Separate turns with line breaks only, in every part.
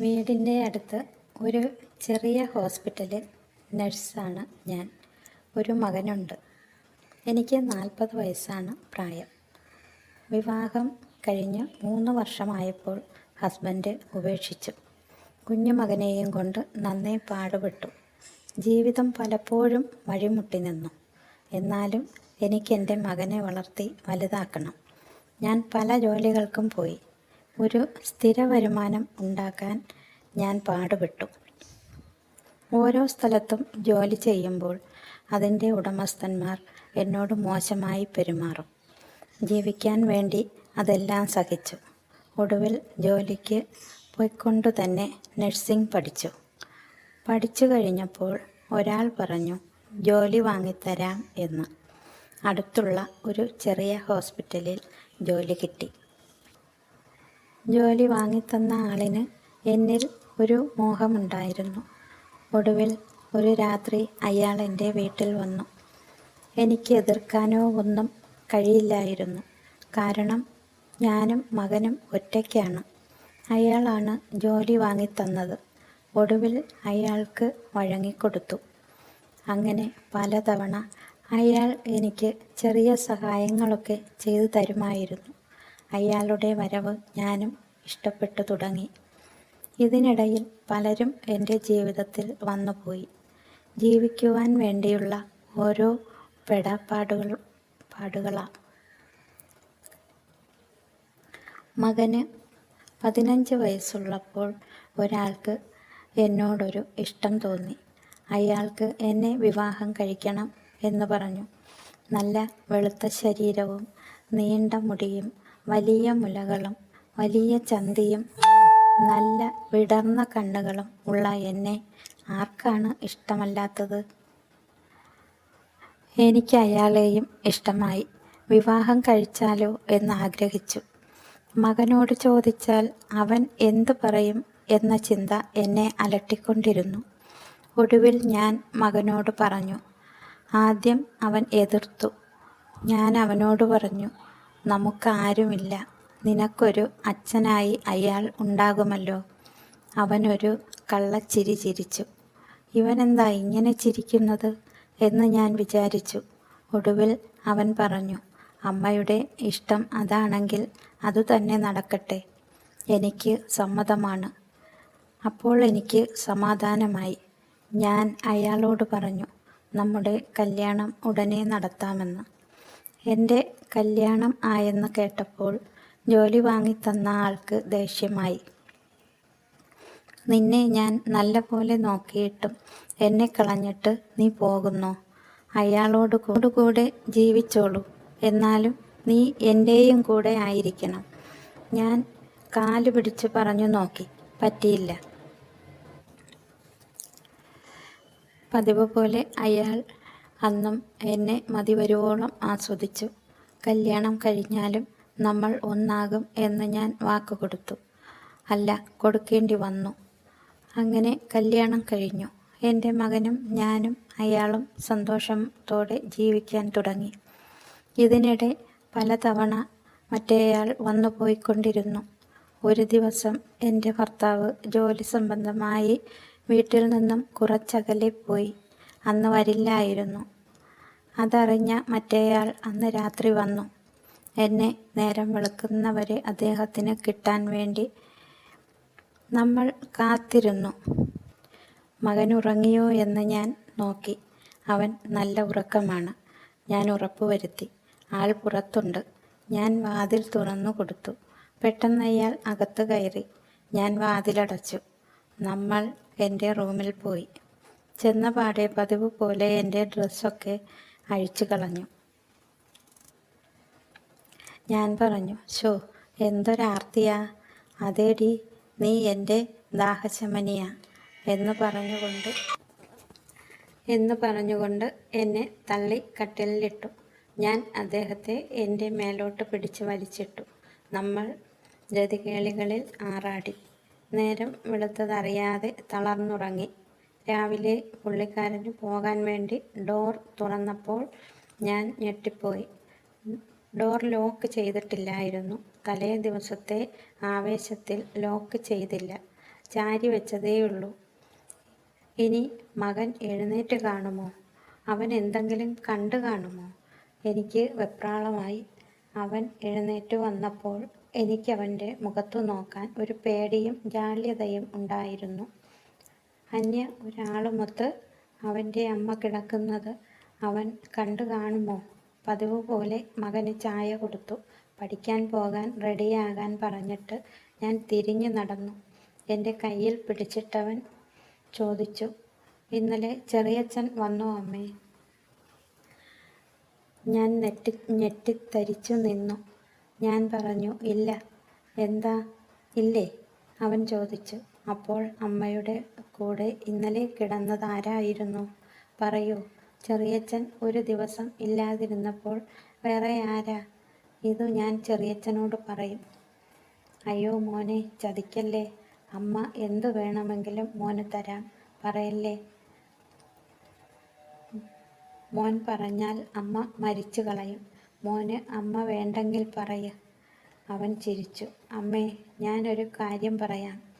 വീടിന്റെ അടുത്ത് ഒരു ചെറിയ ഹോസ്പിറ്റലിൽ നഴ്സാണ് ഞാൻ. ഒരു മകനുണ്ട്. എനിക്ക് നാൽപ്പത് വയസ്സാണ് പ്രായം. വിവാഹം കഴിഞ്ഞ് മൂന്ന് വർഷമായപ്പോൾ ഹസ്ബൻഡ് ഉപേക്ഷിച്ചു. കുഞ്ഞു മകനെയും കൊണ്ട് നന്നേ പാടുപെട്ടു. ജീവിതം പലപ്പോഴും വഴിമുട്ടി നിന്നു. എന്നാലും എനിക്ക് എന്റെ മകനെ വളർത്തി വലുതാക്കണം. ഞാൻ പല ജോലികൾക്കും പോയി. ഒരു സ്ഥിര വരുമാനം ഉണ്ടാക്കാൻ ഞാൻ പാടുപെട്ടു. ഓരോ സ്ഥലത്തും ജോലി ചെയ്യുമ്പോൾ അതിന്റെ ഉടമസ്ഥന്മാർ എന്നോട് മോശമായി പെരുമാറും. ജീവിക്കാൻ വേണ്ടി അതെല്ലാം സഹിച്ചു. ഒടുവിൽ ജോലിക്ക് പോയിക്കൊണ്ടു തന്നെ നഴ്സിംഗ് പഠിച്ചു. പഠിച്ചു കഴിഞ്ഞപ്പോൾ ഒരാൾ പറഞ്ഞു ജോലി വാങ്ങിത്തരാം എന്ന്. അടുത്തുള്ള ഒരു ചെറിയ ഹോസ്പിറ്റലിൽ ജോലി കിട്ടി. ജോലി വാങ്ങിത്തന്ന ആളിന് എന്നിൽ ഒരു മോഹമുണ്ടായിരുന്നു. ഒടുവിൽ ഒരു രാത്രി അയാൾ എന്റെ വീട്ടിൽ വന്നു. എനിക്ക് എതിർക്കാനോ ഒന്നും കഴിയില്ലായിരുന്നു. കാരണം ഞാനും മകനും ഒറ്റയ്ക്കാണ്. അയാളാണ് ജോലി വാങ്ങിത്തന്നത്. ഒടുവിൽ അയാൾക്ക് വഴങ്ങിക്കൊടുത്തു. അങ്ങനെ പലതവണ അയാൾ എനിക്ക് ചെറിയ സഹായങ്ങളൊക്കെ ചെയ്തു തരുമായിരുന്നു. അയാളുടെ വരവ് ഞാനും ഇഷ്ടപ്പെട്ടു തുടങ്ങി. ഇതിനിടയിൽ പലരും എന്റെ ജീവിതത്തിൽ വന്നുപോയി ജീവിക്കുവാൻ വേണ്ടിയുള്ള ഓരോ പെടാപ്പാടുകൾ പാടുകളാണ് മകന് പതിനഞ്ച് വയസ്സുള്ളപ്പോൾ ഒരാൾക്ക് എന്നോടൊരു ഇഷ്ടം തോന്നി. അയാൾക്ക് എന്നെ വിവാഹം കഴിക്കണം എന്ന് പറഞ്ഞു. നല്ല വെളുത്ത ശരീരവും നീണ്ട മുടിയും വലിയ മുലകളും വലിയ ചന്തിയും നല്ല വിടർന്ന കണ്ണുകളും ഉള്ള എന്നെ ആർക്കാണ് ഇഷ്ടമല്ലാത്തത്? എനിക്ക് അയാളെയും ഇഷ്ടമായി. വിവാഹം കഴിച്ചാലോ എന്ന് ആഗ്രഹിച്ചു. മകനോട് ചോദിച്ചാൽ അവൻ എന്തു പറയും എന്ന ചിന്ത എന്നെ അലട്ടിക്കൊണ്ടിരുന്നു. ഒടുവിൽ ഞാൻ മകനോട് പറഞ്ഞു ആദ്യം അവൻ എതിർത്തു. ഞാൻ അവനോട് പറഞ്ഞു നമുക്കാരുമില്ല. നിനക്കൊരു അച്ഛനായി അയാൾ ഉണ്ടാകുമല്ലോ. അവനൊരു കള്ളച്ചിരി ചിരിച്ചു. ഇവനെന്താ ഇങ്ങനെ ചിരിക്കുന്നത്? എന്ന് ഞാൻ വിചാരിച്ചു. ഒടുവിൽ അവൻ പറഞ്ഞു അമ്മയുടെ ഇഷ്ടം അതാണെങ്കിൽ അതുതന്നെ നടക്കട്ടെ. എനിക്ക് സമ്മതമാണ്. അപ്പോൾ എനിക്ക് സമാധാനമായി. ഞാൻ അയാളോട് പറഞ്ഞു നമ്മുടെ കല്യാണം ഉടനെ നടത്താമെന്ന്. എന്റെ കല്യാണം ആയെന്ന് കേട്ടപ്പോൾ ജോലി വാങ്ങിത്തന്ന ആൾക്ക് ദേഷ്യമായി. നിന്നെ ഞാൻ നല്ല പോലെ നോക്കിയിട്ടും എന്നെ കളഞ്ഞിട്ട് നീ പോകുന്നു? അയാളോട് കൂടുകൂടെ ജീവിച്ചോളൂ. എന്നാലും നീ എന്റെയും കൂടെ ആയിരിക്കണം. ഞാൻ കാൽ പിടിച്ച് പറഞ്ഞു നോക്കി. പറ്റിയില്ല. പതിവ് പോലെ അയാൾ അന്നും എന്നെ മതിവരുവോളം ആസ്വദിച്ചു. കല്യാണം കഴിഞ്ഞാലും നമ്മൾ ഒന്നാകും എന്ന് ഞാൻ വാക്ക് കൊടുത്തു. അല്ല കൊടുക്കേണ്ടി വന്നു. അങ്ങനെ കല്യാണം കഴിഞ്ഞു. എന്റെ മകനും ഞാനും അയാളും സന്തോഷത്തോടെ ജീവിക്കാൻ തുടങ്ങി. ഇതിനിടെ പലതവണ മറ്റേയാൾ വന്നു പോയിക്കൊണ്ടിരുന്നു. ഒരു ദിവസം എന്റെ ഭർത്താവ് ജോലി സംബന്ധമായി വീട്ടിൽ നിന്നും കുറച്ചകലെ പോയി. അന്ന് വരില്ലായിരുന്നു. അതറിഞ്ഞ മറ്റേയാൾ അന്ന് രാത്രി വന്നു. എന്നെ നേരം വെളുക്കുന്നവരെ അദ്ദേഹത്തിന് കിട്ടാൻ വേണ്ടി നമ്മൾ കാത്തിരുന്നു. മകൻ ഉറങ്ങിയോ എന്ന് ഞാൻ നോക്കി. അവൻ നല്ല ഉറക്കമാണ്. ഞാൻ ഉറപ്പുവരുത്തി ആൾ പുറത്തുണ്ട്. ഞാൻ വാതിൽ തുറന്നു കൊടുത്തു. പെട്ടെന്ന് അയാൾ അകത്ത് കയറി. ഞാൻ വാതിലടച്ചു. നമ്മൾ എന്റെ റൂമിൽ പോയി. ചെന്ന പാടെ പതിവ് പോലെ എന്റെ ഡ്രസ്സൊക്കെ അഴിച്ചു കളഞ്ഞു. ഞാൻ പറഞ്ഞു ഷോ എന്തൊരാർത്തിയാ? അതേടി നീ എന്റെ ദാഹശമനിയാ എന്ന് പറഞ്ഞുകൊണ്ട് എന്ന് പറഞ്ഞുകൊണ്ട് എന്നെ തള്ളി കട്ടിലിലിട്ടു ഞാൻ അദ്ദേഹത്തെ എന്റെ മേലോട്ട് പിടിച്ച് വലിച്ചിട്ടു. നമ്മൾ ജതികേളികളിൽ ആറാടി. നേരം വെളുത്തതറിയാതെ തളർന്നുറങ്ങി. രാവിലെ പുള്ളിക്കാരന് പോകാൻ വേണ്ടി ഡോർ തുറന്നപ്പോൾ ഞാൻ ഞെട്ടിപ്പോയി. ഡോർ ലോക്ക് ചെയ്തിട്ടില്ലായിരുന്നു. തലേ ദിവസത്തെ ആവേശത്തിൽ ലോക്ക് ചെയ്തില്ല. ചാരി വെച്ചതേയുള്ളൂ. ഇനി മകൻ എഴുന്നേറ്റ് കാണുമോ? അവൻ എന്തെങ്കിലും കണ്ടു കാണുമോ? എനിക്ക് വെപ്രാളമായി. അവൻ എഴുന്നേറ്റ് വന്നപ്പോൾ എനിക്കവന്റെ മുഖത്തു നോക്കാൻ ഒരു പേടിയും ജാള്യതയും ഉണ്ടായിരുന്നു. അന്യ ഒരാളുമൊത്ത് അവന്റെ അമ്മ കിടക്കുന്നത് അവൻ കണ്ടു കാണുമോ? പതിവ് പോലെ മകന് ചായ കൊടുത്തു. പഠിക്കാൻ പോകാൻ റെഡിയാകാൻ പറഞ്ഞിട്ട് ഞാൻ തിരിഞ്ഞു നടന്നു. എന്റെ കയ്യിൽ പിടിച്ചിട്ടവൻ ചോദിച്ചു ഇന്നലെ ചെറിയച്ഛൻ വന്നു അമ്മേ? ഞാൻ നെറ്റി ഞെട്ടിത്തരിച്ചു നിന്നു. ഞാൻ പറഞ്ഞു ഇല്ല. എന്താ? ഇല്ലേ അവൻ ചോദിച്ചു. അപ്പോൾ അമ്മയുടെ കൂടെ ഇന്നലെ കിടന്നതാരായിരുന്നു? പറയൂ. ചെറിയച്ഛൻ ഒരു ദിവസം ഇല്ലാതിരുന്നപ്പോൾ വേറെ ആരാ? ഇതു ഞാൻ ചെറിയച്ഛനോട് പറയും. അയ്യോ മോനെ ചതിക്കല്ലേ? അമ്മ എന്തു വേണമെങ്കിലും മോന് തരാം. പറയല്ലേ? മോൻ പറഞ്ഞാൽ അമ്മ മരിച്ചു കളയും. മോന് അമ്മ വേണ്ടെങ്കിൽ പറയ. അവൻ ചിരിച്ചു. അമ്മേ ഞാനൊരു കാര്യം പറയാം.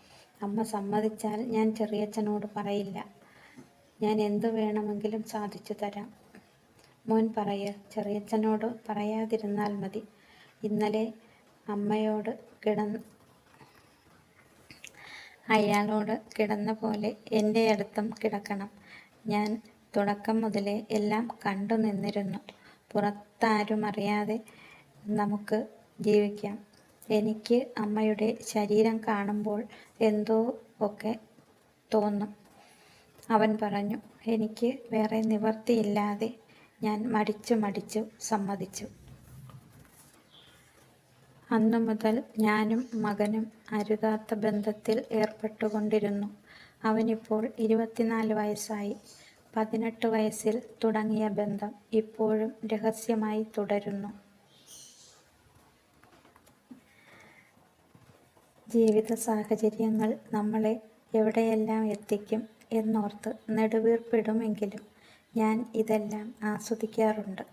അമ്മ സമ്മതിച്ചാൽ ഞാൻ ചെറിയച്ഛനോട് പറയില്ല. ഞാൻ എന്തു വേണമെങ്കിലും സാധിച്ചു തരാം. മോൻ പറയ ചെറിയച്ഛനോട് പറയാതിരുന്നാൽ മതി. ഇന്നലെ അമ്മയോട് കിടന്ന് അയാളോട് കിടന്ന പോലെ എന്റെ അടുത്തും കിടക്കണം. ഞാൻ തുടക്കം മുതലേ എല്ലാം കണ്ടു നിന്നിരുന്നു. പുറത്താരും അറിയാതെ നമുക്ക് ജീവിക്കാം. എനിക്ക് അമ്മയുടെ ശരീരം കാണുമ്പോൾ എന്തോ ഒക്കെ തോന്നും. അവൻ പറഞ്ഞു എനിക്ക് വേറെ നിവർത്തിയില്ലാതെ ഞാൻ മടിച്ചു മടിച്ചു സമ്മതിച്ചു. അന്നു മുതൽ ഞാനും മകനും അരുതാത്ത ബന്ധത്തിൽ ഏർപ്പെട്ടുകൊണ്ടിരുന്നു. അവനിപ്പോൾ ഇരുപത്തിനാല് വയസ്സായി. പതിനെട്ട് വയസ്സിൽ തുടങ്ങിയ ബന്ധം ഇപ്പോഴും രഹസ്യമായി തുടരുന്നു. ജീവിത സാഹചര്യങ്ങൾ നമ്മളെ എവിടെയെല്ലാം എത്തിക്കും എന്നോർത്ത് നെടുവീർപ്പിടുമെങ്കിലും ഞാൻ ഇതെല്ലാം ആസ്വദിക്കാറുണ്ട്.